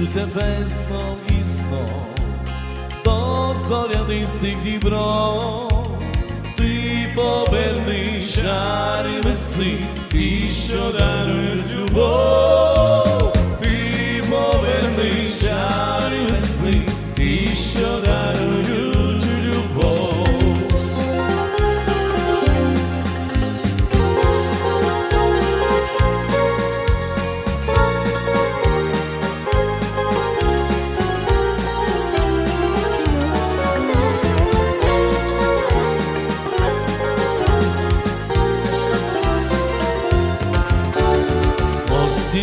Чуте весно і сном до зорянистих дібро, ти поверни шари весни, і що дарують любов,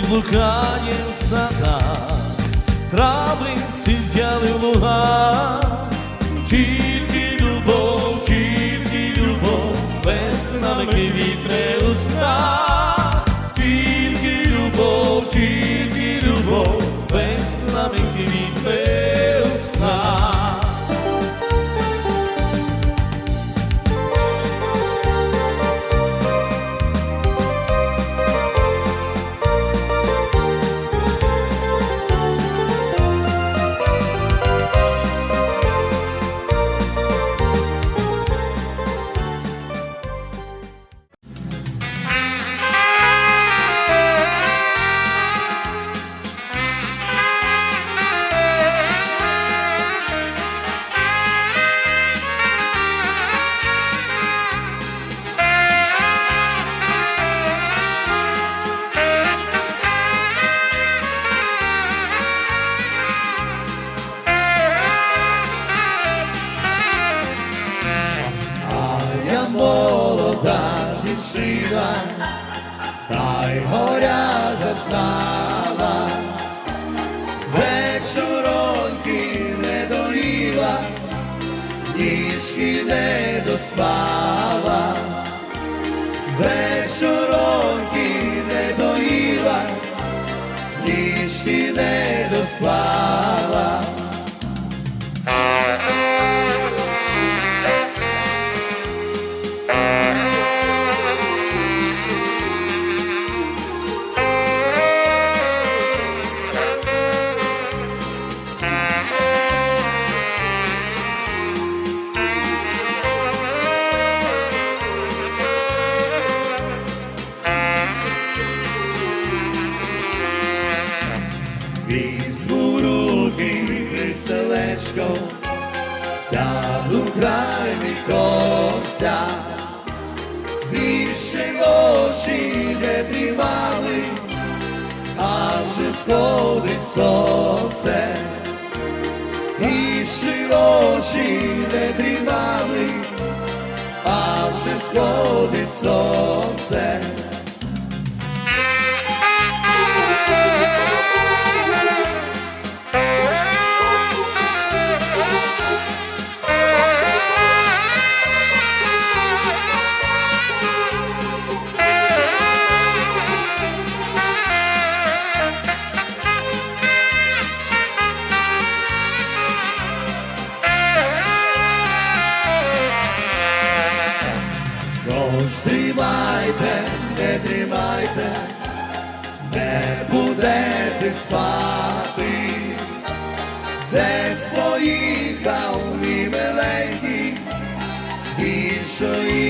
блукає в садах, травинці взяли в луга, тільки любов, тільки любов, веснами квітне уста, дівчина, та й горя заснала, вечоронки не доїла, ніжки не доспала, вечоронки не доїла, ніжки не доспала. Візьму руки веселечко, сяду край віконця, більше очі не тримали, а вже сходить сонце, більше очі не тримали, а вже сходить сонце. Не тримайте, не будете спати, десь поїхав мій миленький, більшої.